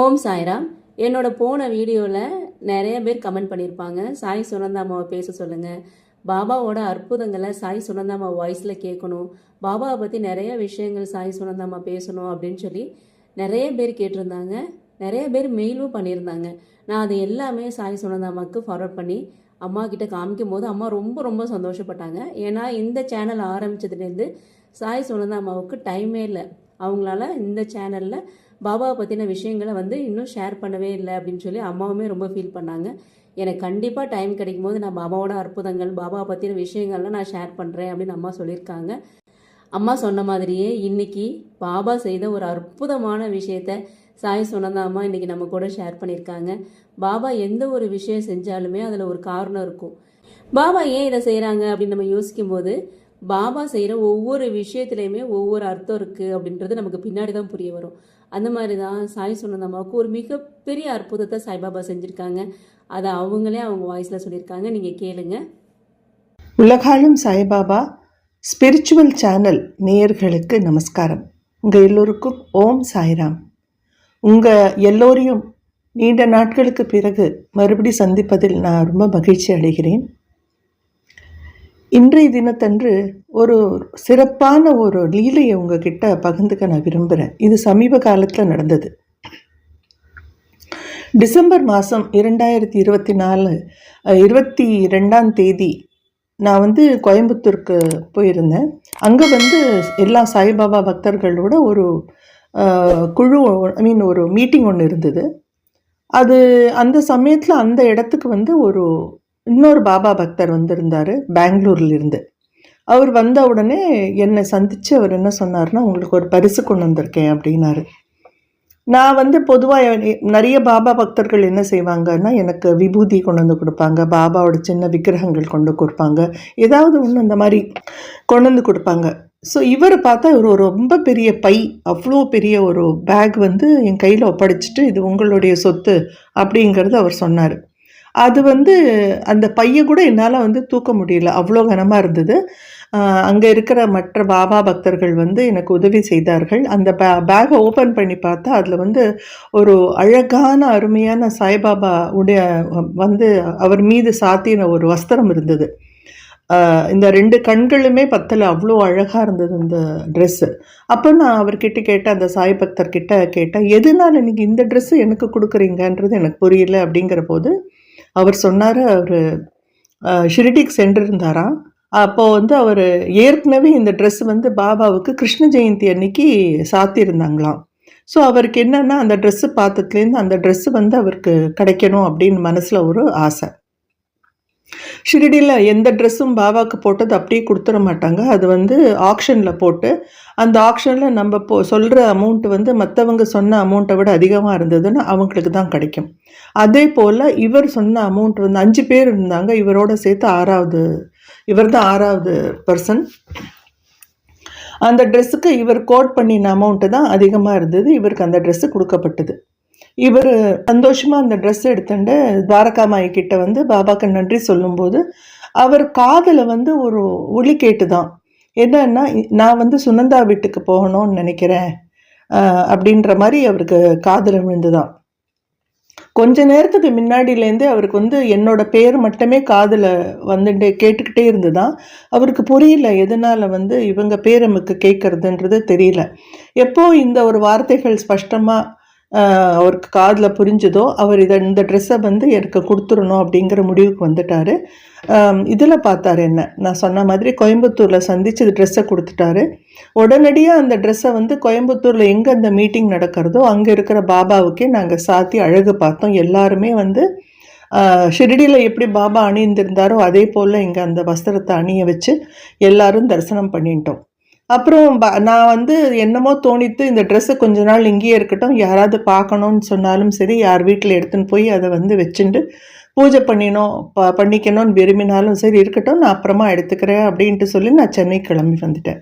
ஓம் சாய்ராம். என்னோட போன வீடியோவில் நிறைய பேர் கமெண்ட் பண்ணியிருப்பாங்க சாய் சுனந்தாமாவை பேச சொல்லுங்கள் பாபாவோட அற்புதங்களை சாய் சுனந்தாமா வாய்ஸில் கேட்கணும். பாபாவை பற்றி நிறைய விஷயங்கள் சாய் சுனந்தாமா பேசணும் அப்படின்னு சொல்லி நிறைய பேர் கேட்டிருந்தாங்க. நிறைய பேர் மெயிலும் பண்ணியிருந்தாங்க. நான் அது எல்லாமே சாய் சுனந்தாமாவுக்கு ஃபார்வர்ட் பண்ணி அம்மா கிட்ட காமிக்கும் போது அம்மா ரொம்ப ரொம்ப சந்தோஷப்பட்டாங்க. ஏன்னா இந்த சேனல் ஆரம்பிச்சதுலேருந்து சாய் சுனந்தாமாவுக்கு டைமே இல்லை. அவங்களால இந்த சேனலில் பாபாவை பற்றின விஷயங்களை வந்து இன்னும் ஷேர் பண்ணவே இல்லை அப்படின்னு சொல்லி அம்மாவுமே ரொம்ப ஃபீல் பண்ணாங்க. எனக்கு கண்டிப்பாக டைம் கிடைக்கும் போது நான் பாபாவோட அற்புதங்கள் பாபாவை பற்றின விஷயங்கள்லாம் நான் ஷேர் பண்ணுறேன் அப்படின்னு அம்மா சொல்லியிருக்காங்க. அம்மா சொன்ன மாதிரியே இன்னைக்கு பாபா செய்த ஒரு அற்புதமான விஷயத்த சாய் சொன்னதாம்மா இன்னைக்கு நம்ம கூட ஷேர் பண்ணியிருக்காங்க. பாபா எந்த ஒரு விஷயம் செஞ்சாலுமே அதில் ஒரு காரணம் இருக்கும். பாபா ஏன் இதை செய்கிறாங்க அப்படின்னு நம்ம யோசிக்கும் போது பாபா செய்கிற ஒவ்வொரு விஷயத்துலையுமே ஒவ்வொரு அர்த்தம் இருக்குது அப்படின்றது நமக்கு பின்னாடி தான் புரிய வரும். அந்த மாதிரி தான் சாய் சுனந்தாமாவுக்கு ஒரு மிகப்பெரிய அற்புதத்தை சாய்பாபா செஞ்சுருக்காங்க. அதை அவங்களே அவங்க வாய்ஸில் சொல்லியிருக்காங்க. நீங்கள் கேளுங்க. உலகாலும் சாய்பாபா ஸ்பிரிச்சுவல் சேனல் நேயர்களுக்கு நமஸ்காரம். உங்கள் எல்லோருக்கும் ஓம் சாய்ராம். உங்கள் எல்லோரையும் நீண்ட நாட்களுக்கு பிறகு மறுபடி சந்திப்பதில் நான் ரொம்ப மகிழ்ச்சி அடைகிறேன். இன்றைய தினத்தன்று ஒரு சிறப்பான ஒரு லீலையை உங்ககிட்ட பகிர்ந்துக்க நான் விரும்புகிறேன் இது சமீப காலத்தில் நடந்தது. டிசம்பர் மாதம் இரண்டாயிரத்தி இருபத்தி நாலு இருபத்தி ரெண்டாம் தேதி நான் வந்து கோயம்புத்தூருக்கு போயிருந்தேன். அங்கே வந்து எல்லா சாய்பாபா பக்தர்களோட ஒரு குழு ஐ மீன் ஒரு மீட்டிங் ஒன்று இருந்தது. அது அந்த சமயத்தில் அந்த இடத்துக்கு வந்து ஒரு இன்னொரு பாபா பக்தர் வந்திருந்தார் பெங்களூர்லேருந்து. அவர் வந்த உடனே என்னை சந்தித்து அவர் என்ன சொன்னார்னா உங்களுக்கு ஒரு பரிசு கொண்டு வந்திருக்கேன் அப்படின்னாரு. நான் வந்து பொதுவாக நிறைய பாபா பக்தர்கள் என்ன செய்வாங்கன்னா எனக்கு விபூதி கொண்டு வந்து கொடுப்பாங்க பாபாவோட சின்ன விக்கிரகங்கள் கொண்டு கொடுப்பாங்க ஏதாவது ஒன்று அந்த மாதிரி கொண்டு வந்து கொடுப்பாங்க. ஸோ இவரை பார்த்தா இவர் ஒரு ரொம்ப பெரிய பை அவ்வளோ பெரிய ஒரு பேக் வந்து என் கையில் ஒப்படைச்சிட்டு இது உங்களுடைய சொத்து அப்படிங்கிறது அவர் சொன்னார். அது வந்து அந்த பையை கூட என்னால் வந்து தூக்க முடியல. அவ்வளோ கனமாக இருந்தது. அங்கே இருக்கிற மற்ற பாபா பக்தர்கள் வந்து எனக்கு உதவி செய்தார்கள். அந்த பே பேகை ஓப்பன் பண்ணி பார்த்தா அதில் வந்து ஒரு அழகான அருமையான சாய்பாபா உடைய வந்து அவர் மீது சாத்தின ஒரு வஸ்திரம் இருந்தது. இந்த ரெண்டு கண்களுமே பத்தலை. அவ்வளோ அழகாக இருந்தது இந்த ட்ரெஸ்ஸு அப்போ நான் அவர்கிட்ட கேட்டேன் அந்த சாய் பக்தர்கிட்ட கேட்டேன் எதனால நீங்கள் இந்த ட்ரெஸ்ஸு எனக்கு கொடுக்குறீங்கன்றது எனக்கு புரியல. அப்படிங்கிற போது அவர் சொன்னார் அவர் ஷிரிடிக்கு சென்றிருந்தாராம். அப்போது வந்து அவர் ஏற்கனவே இந்த ட்ரெஸ் வந்து பாபாவுக்கு கிருஷ்ண ஜெயந்தி அன்னைக்கு சாத்தியிருந்தாங்களாம். ஸோ அவருக்கு என்னன்னா அந்த ட்ரெஸ்ஸு பார்த்ததுலேருந்து அந்த ட்ரெஸ்ஸு வந்து அவருக்கு கிடைக்கணும் அப்படின்னு மனசில் ஒரு ஆசை. ஷிரடியில் எந்த ட்ரெஸ்ஸும் பாபாவுக்கு போட்டது அப்படியே கொடுத்துட மாட்டாங்க. அது வந்து ஆக்ஷனில் போட்டு அந்த ஆக்ஷனில் நம்ம போ சொல்கிற அமௌண்ட் வந்து மற்றவங்க சொன்ன அமௌண்ட்டை விட அதிகமாக இருந்ததுன்னா அவங்களுக்கு தான் கிடைக்கும். அதே போல் இவர் சொன்ன அமௌண்ட் வந்து அஞ்சு பேர் இருந்தாங்க. இவரோட சேர்த்து ஆறாவது இவர் தான் ஆறாவது பர்சன் அந்த ட்ரெஸ்ஸுக்கு இவர் கோட் பண்ணின அமௌண்ட்டு தான் அதிகமாக இருந்தது. இவருக்கு அந்த ட்ரெஸ்ஸு கொடுக்கப்பட்டது. இவர் சந்தோஷமாக அந்த ட்ரெஸ் எடுத்துட்டு துவாரகாமாயி கிட்ட வந்து பாபாக்கு நன்றி சொல்லும்போது அவர் காதில் வந்து ஒரு ஒளி கேட்டுதான். என்னன்னா நான் வந்து சுனந்தா வீட்டுக்கு போகணும்னு நினைக்கிறேன் அப்படின்ற மாதிரி அவருக்கு காதில் விழுந்துதான். கொஞ்ச நேரத்துக்கு முன்னாடியிலேருந்தே அவருக்கு வந்து என்னோட பேர் மட்டுமே காதில் வந்துட்டு கேட்டுக்கிட்டே இருந்துதான். அவருக்கு புரியல எதனால் வந்து இவங்க பேர் நமக்கு கேட்குறதுன்றது தெரியல. எப்போ இந்த ஒரு வார்த்தைகள் ஸ்பஷ்டமாக அவருக்கு காதில் புரிஞ்சுதோ அவர் இதை இந்த ட்ரெஸ்ஸை வந்து எனக்கு கொடுத்துடணும் அப்படிங்கிற முடிவுக்கு வந்துட்டாரு. இதில் பார்த்தார் என்ன? நான் சொன்ன மாதிரி கோயம்புத்தூரில் சந்திச்சு ட்ரெஸ்ஸை கொடுத்துட்டாரு. உடனடியாக அந்த ட்ரெஸ்ஸை வந்து கோயம்புத்தூரில் எங்கே அந்த மீட்டிங் நடக்கிறதோ அங்கே இருக்கிற பாபாவுக்கே நாங்கள் சாத்தி அழகு பார்த்தோம். எல்லாருமே வந்து ஷிரடியில் எப்படி பாபா அணிந்திருந்தாரோ அதே போல் இங்கே அந்த வஸ்திரத்தை அணிய வச்சு எல்லாரும் தரிசனம் பண்ணிட்டோம். அப்புறம் ப- நான் வந்து என்னமோ தோணித்து இந்த ட்ரெஸ்ஸு கொஞ்ச நாள் இங்கேயே இருக்கட்டும் யாராவது பார்க்கணும்னு சொன்னாலும் சரி யார் வீட்டில் எடுத்துன்னு போய் அதை வந்து வச்சுட்டு பூஜை பண்ணினோம் ப பண்ணிக்கணும்னு விரும்பினாலும் சரி இருக்கட்டும் நான் அப்புறமா எடுத்துக்கிறேன் அப்படின்ட்டு சொல்லி நான் சென்னை கிளம்பி வந்துட்டேன்.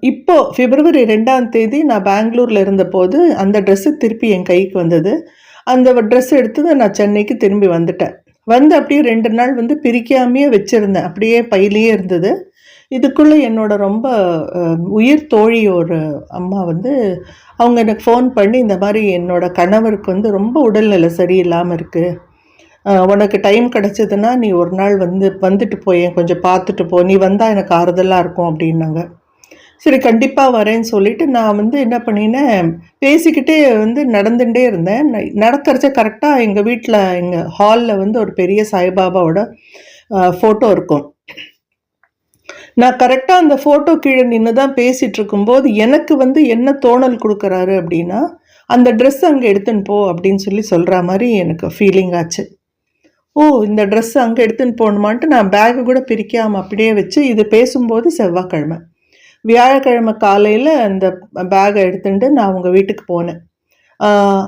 இப்போ பிப்ரவரி ரெண்டாம் தேதி நான் பெங்களூரில் இருந்தபோது அந்த ட்ரெஸ்ஸு திருப்பி என் கைக்கு வந்தது. அந்த ட்ரெஸ் எடுத்து நான் சென்னைக்கு திரும்பி வந்துட்டேன். வந்து அப்படியே ரெண்டு நாள் வந்து பிரிக்காமையே வச்சுருந்தேன். அப்படியே பையிலேயே இருந்தது. இதுக்குள்ளே என்னோட ரொம்ப உயிர் தோழி ஒரு அம்மா வந்து அவங்க எனக்கு ஃபோன் பண்ணி இந்த மாதிரி என்னோட கணவருக்கு வந்து ரொம்ப உடல்நிலை சரியில்லாமல் இருக்குது உனக்கு டைம் கிடச்சதுன்னா நீ ஒரு நாள் வந்து வந்துட்டு போயேன் கொஞ்சம் பார்த்துட்டு போ. நீ வந்தால் எனக்கு ஆறுதலாக இருக்கும் அப்படின்னாங்க. சரி கண்டிப்பாக வரேன்னு சொல்லிட்டு நான் வந்து என்ன பண்ணினேன் பேசிக்கிட்டே வந்து நடந்துகிட்டே இருந்தேன். நடக்கிறச்ச கரெக்டாக எங்கள் வீட்டில் எங்கள் ஹாலில் வந்து ஒரு பெரிய சாய்பாபாவோட ஃபோட்டோ இருக்கும். நான் கரெக்டாக அந்த ஃபோட்டோ கீழே நின்று தான் பேசிகிட்டு இருக்கும்போது எனக்கு வந்து என்ன தோணல் கொடுக்குறாரு அப்படின்னா அந்த ட்ரெஸ் அங்கே எடுத்துன்னு போ அப்படின்னு சொல்லி சொல்கிற மாதிரி எனக்கு ஃபீலிங் ஆச்சு. ஓ இந்த ட்ரெஸ் அங்கே எடுத்துன்னு போகணுமான்ட்டு நான் பேக்கு கூட பிரிக்காமல் அப்படியே வச்சு இது பேசும்போது செவ்வாய்க்கிழமை. வியாழக்கிழமை காலையில் அந்த பேகை எடுத்துட்டு நான் அவங்க வீட்டுக்கு போனேன்.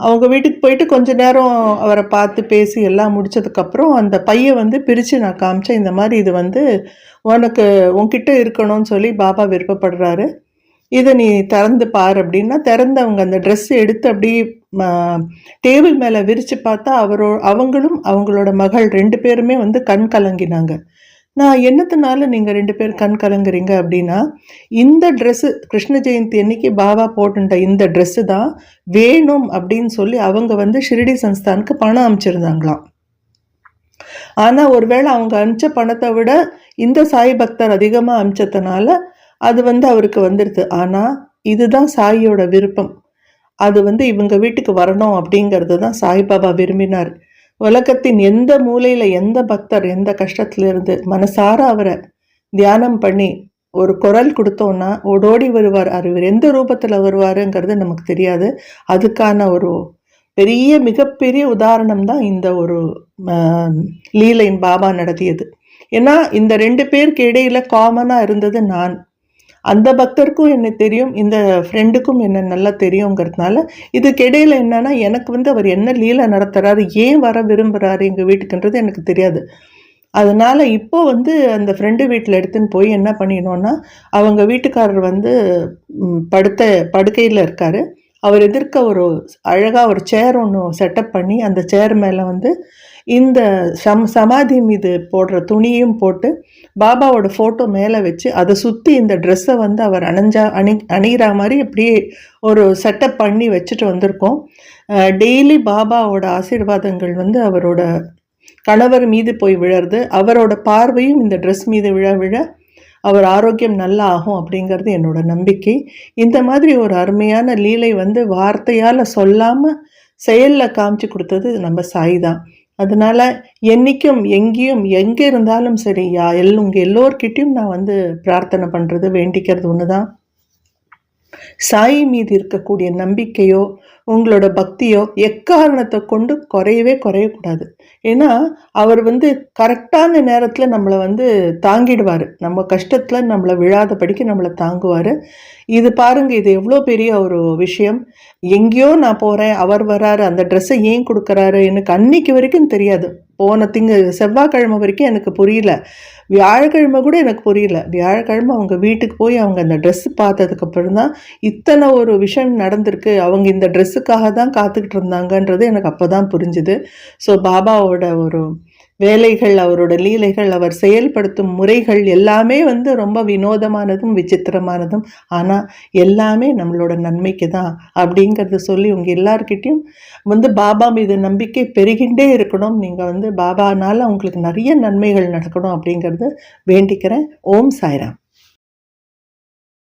அவங்க வீட்டுக்கு போயிட்டு கொஞ்ச நேரம் அவரை பார்த்து பேசி எல்லாம் முடிச்சதுக்கப்புறம் அந்த பையை வந்து பிரித்து நான் காமிச்சேன் இந்த மாதிரி இது வந்து உனக்கு உன்கிட்ட இருக்கணும்னு சொல்லி பாபா விருப்பப்படுறாரு. இதை நீ திறந்து பார் அப்படின்னா திறந்து அவங்க அந்த ட்ரெஸ் எடுத்து அப்படியே டேபிள் மேலே விரித்து பார்த்தா அவரோ அவங்களும் அவங்களோட மகள் ரெண்டு பேருமே வந்து கண் கலங்கினாங்க. நான் என்னத்தினால நீங்கள் ரெண்டு பேர் கண் கலங்குறீங்க அப்படின்னா இந்த ட்ரெஸ்ஸு கிருஷ்ண ஜெயந்தி அன்னைக்கு பாபா போட்டுட்ட இந்த ட்ரெஸ்ஸு தான் வேணும் அப்படின்னு சொல்லி அவங்க வந்து ஷிரடி சன்ஸ்தானுக்கு பணம் அமைச்சிருந்தாங்களாம். ஆனால் ஒருவேளை அவங்க அனுப்பிச்ச பணத்தை விட இந்த சாய் பக்தர் அதிகமாக அனுப்பிச்சதுனால அது வந்து அவருக்கு வந்துடுது ஆனால் இதுதான் சாயியோட விருப்பம். அது வந்து இவங்க வீட்டுக்கு வரணும் அப்படிங்கிறது தான் சாய்பாபா விரும்பினார். உலகத்தின் எந்த மூலையில் எந்த பக்தர் எந்த கஷ்டத்திலிருந்து மனசார அவரை தியானம் பண்ணி ஒரு குரல் கொடுத்தோன்னா ஓடோடி வருவார். அறிவர் எந்த ரூபத்தில் வருவாருங்கிறது நமக்கு தெரியாது. அதுக்கான ஒரு பெரிய மிகப்பெரிய உதாரணம் தான் இந்த ஒரு லீலையின் பாபா நடத்தியது. ஏன்னா இந்த ரெண்டு பேருக்கு இடையில காமனாக இருந்தது நான். அந்த பக்தருக்கும் என்ன தெரியும் இந்த ஃப்ரெண்டுக்கும் என்ன நல்லா தெரியுங்கிறதுனால இதுக்கு என்னன்னா எனக்கு வந்து அவர் என்ன லீலை நடத்துகிறாரு ஏன் வர விரும்புகிறாரு எங்கள் வீட்டுக்குன்றது எனக்கு தெரியாது. அதனால் இப்போ வந்து அந்த ஃப்ரெண்டு வீட்டில் எடுத்துன்னு போய் என்ன பண்ணிடணும்னா அவங்க வீட்டுக்காரர் வந்து படுத்த படுக்கையில் இருக்கார். அவர் எதிர்க்க ஒரு அழகாக ஒரு சேர் ஒன்று செட்டப் பண்ணி அந்த சேர் மேலே வந்து இந்த சம் சமாதி மீது போடுற துணியும் போட்டு பாபாவோட ஃபோட்டோ மேலே வச்சு அதை சுற்றி இந்த ட்ரெஸ்ஸை வந்து அவர் அணிஞ்சா அணி அணிகிற மாதிரி அப்படியே ஒரு செட்டப் பண்ணி வச்சுட்டு வந்திருக்கோம். டெய்லி பாபாவோட ஆசீர்வாதங்கள் வந்து அவரோட கணவர் மீது போய் விழறது அவரோட பார்வையும் இந்த ட்ரெஸ் மீது விழ விழ அவர் ஆரோக்கியம் நல்லா ஆகும் அப்படிங்கிறது என்னோட நம்பிக்கை. இந்த மாதிரி ஒரு அருமையான லீலை வந்து வார்த்தையால் சொல்லாமல் செயலில் காமிச்சு கொடுத்தது நம்ம சாய் தான். அதனால என்னைக்கும் எங்கேயும் எங்கே இருந்தாலும் சரி யா எல் உங்கள் எல்லோர்கிட்டையும் நான் வந்து பிரார்த்தனை பண்ணுறது வேண்டிக்கிறது ஒன்று தான் சாய் மீது இருக்கக்கூடிய நம்பிக்கையோ உங்களோட பக்தியோ எக்காரணத்தை கொண்டு குறையவே குறையக்கூடாது. ஏன்னா அவர் வந்து கரெக்டான நேரத்தில் நம்மளை வந்து தாங்கிடுவார். நம்ம கஷ்டத்தில் நம்மளை விழாதபடிக்கு நம்மளை தாங்குவார். இது பாருங்கள் இது எவ்வளோ பெரிய ஒரு விஷயம். எங்கேயோ நான் போகிறேன் அவர் வராரு அந்த ட்ரெஸ்ஸை ஏன் கொடுக்குறாரு எனக்கு அன்னைக்கு வரைக்கும் தெரியாது. போன திங்க செவ்வாய்க்கிழமை வரைக்கும் எனக்கு புரியல. வியாழக்கிழமை கூட எனக்கு புரியல. வியாழக்கிழமை அவங்க வீட்டுக்கு போய் அவங்க அந்த ட்ரெஸ்ஸு பார்த்ததுக்கப்புறம் தான் இத்தனை ஒரு விஷயம் நடந்திருக்கு. அவங்க இந்த ட்ரெஸ்ஸுக்காக தான் காத்துக்கிட்டு இருந்தாங்கன்றது எனக்கு அப்போ தான் புரிஞ்சுது. ஸோ பாபாவோட ஒரு வேலைகள் அவரோட லீலைகள் அவர் செயல்படுத்தும் முறைகள் எல்லாமே வந்து ரொம்ப வினோதமானதும் விசித்திரமானதும். ஆனால் எல்லாமே நம்மளோட நன்மைக்கு தான் அப்படிங்கிறத சொல்லி உங்கள் எல்லார்கிட்டேயும் வந்து பாபா மீது நம்பிக்கை பெருகின்றே இருக்கணும். நீங்கள் வந்து பாபானால் உங்களுக்கு நிறைய நன்மைகள் நடக்கணும் அப்படிங்கிறது வேண்டிக்கிறேன். ஓம் சாய்ராம்.